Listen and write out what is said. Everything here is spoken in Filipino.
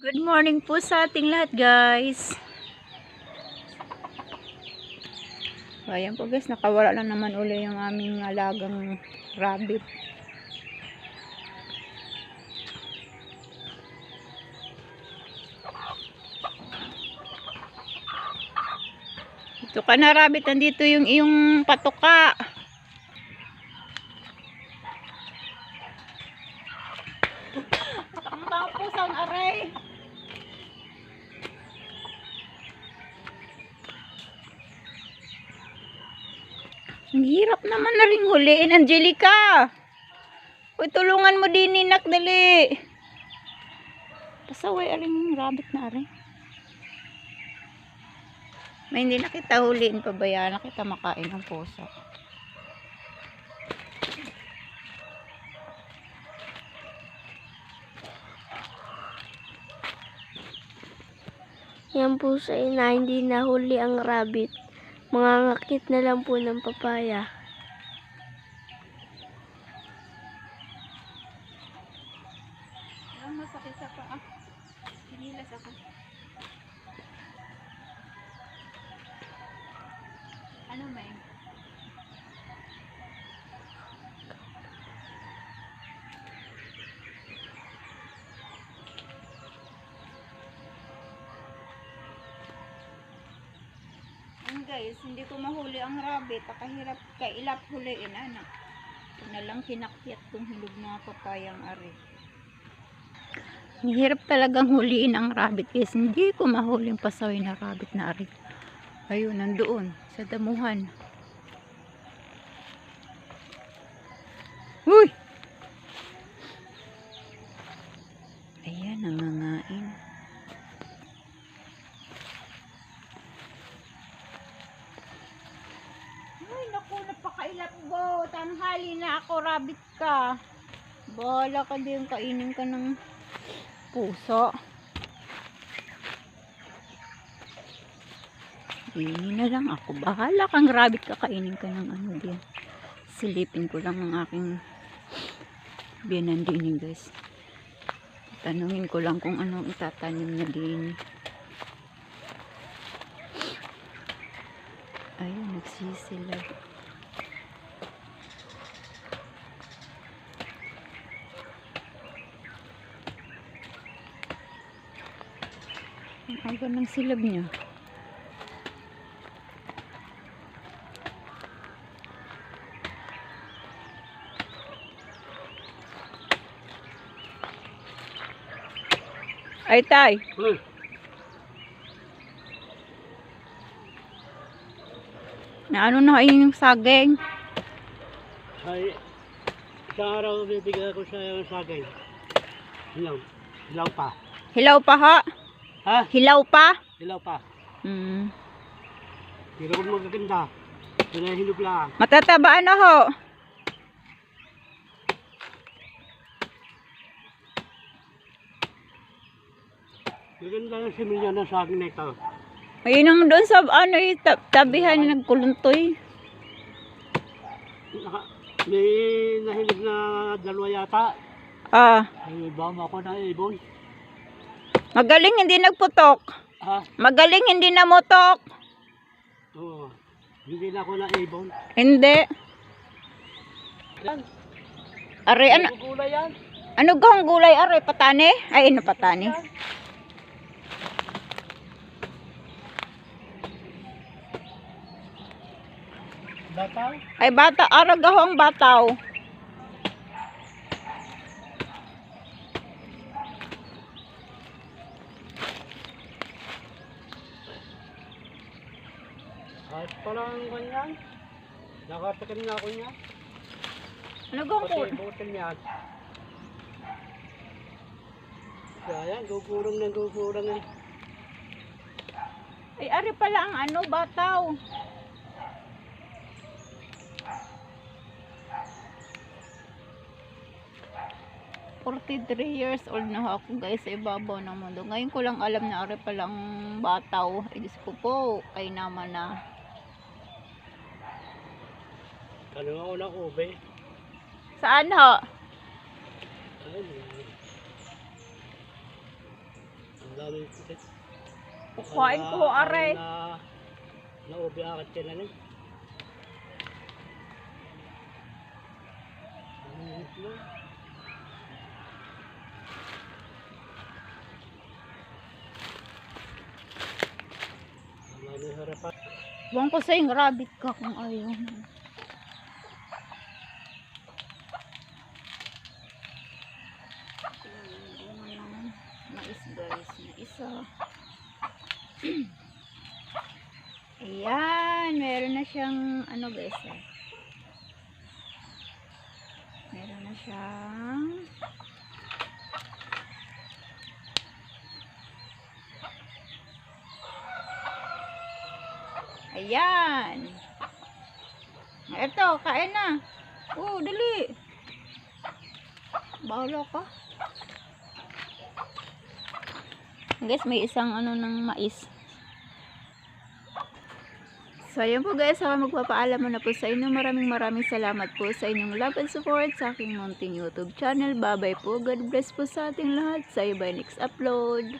Good morning po sa ating lahat guys. So, ayan po guys, nakawala lang naman uli yung aming alagang rabbit. Ito ka na rabbit, nandito yung iyong patuka. Ang tapos ang aray. Ang hirap naman na rin huliin, Angelica. Uy, tulungan mo din, Ninak, dali. Pasaway aring rabbit na aring. May hindi na kita huliin pa ba yan? Nakita makain ng puso. Yan po sa ina, hindi nahuli ang rabbit. Mga ngakit na lang po ng papaya. Masakit sa paa. Hinilas ako. Ano may? Ang guys, hindi ko mahuli ang rabbit. Nakahirap kailap huliin, anak. Ito na lang kinakyat kong hilog na papayang ari. Ang hirap talagang huliin ang rabbit guys. Hindi ko mahuli ang pasaway na rabbit na ari. Ayun, nandoon. Sa damuhan. Uy! Ayan, nangangain. Ay, naku, napakailap mo. Tanghali na ako, rabbit ka. Bahala ka din, kainin ka ng puso. Ini na lang ako. Bahala kang rabbit kakainin ka ng ano din. Silipin ko lang ang aking binandinin guys. Tanungin ko lang kung anong itatanim niya din. Ayun, nagsisila. Ang aga ng silab niya. Ay, tay. Uy, Na ano na kainin yung saging? ay, isang araw bibigyan ko yung sagay. Hilaw. Hilaw pa. Hilaw pa ha? Ha? Hilaw pa? Hilaw pa. Hmm. Hindi ko magaganda. Pinahinog lang. Matataba na ho. Maganda yung similya ng saging na ito. Ayun ang doon sa ano eh, tab- tabihan nagkuluntoy. Naka, may nahinog na dalawa yata. Ah, Ay, bama ako ng ibon. Magaling hindi nagputok. Ha? Magaling hindi namutok. Oo. Hindi na ako na ibon. Hindi. Yan. Are, ano, Gugulay yan. ano gahong gulay are? Patane? Ay, ano patane? Bataw. Ay, bata, ara gahong bataw. At parang ganyan. Nakatakin na ako niya. Ano gahong Pati gulay? butil niya. Kaya, gugurong ng gugurong eh. Ay, are pala ang ano, bataw. Forty-three years old na ako guys sa ibabaw ng mundo. Ngayon ko lang alam na are palang bataw. Ay, Diyos ko po, kay naman na. Tanong ako ng ube. Saan ho? Ayun, Ang dami pusit. Kukain ko, akat ka na na. Wala na harapan. Buwan ko sa yung rabbit ka kung ayaw mo. Ayan, Mais guys, isa. Ayan, meron na siyang ano guys ah. Meron na siyang Ayan. Ito, kain na. Oh, dali. Bahala ka. Guys, may isang ano ng mais. So, ayun po guys, ako magpapaalam muna po sa inyo. Maraming maraming salamat po sa inyong love and support sa aking munting YouTube channel. Bye-bye po. God bless po sa ating lahat. Sa iba next upload.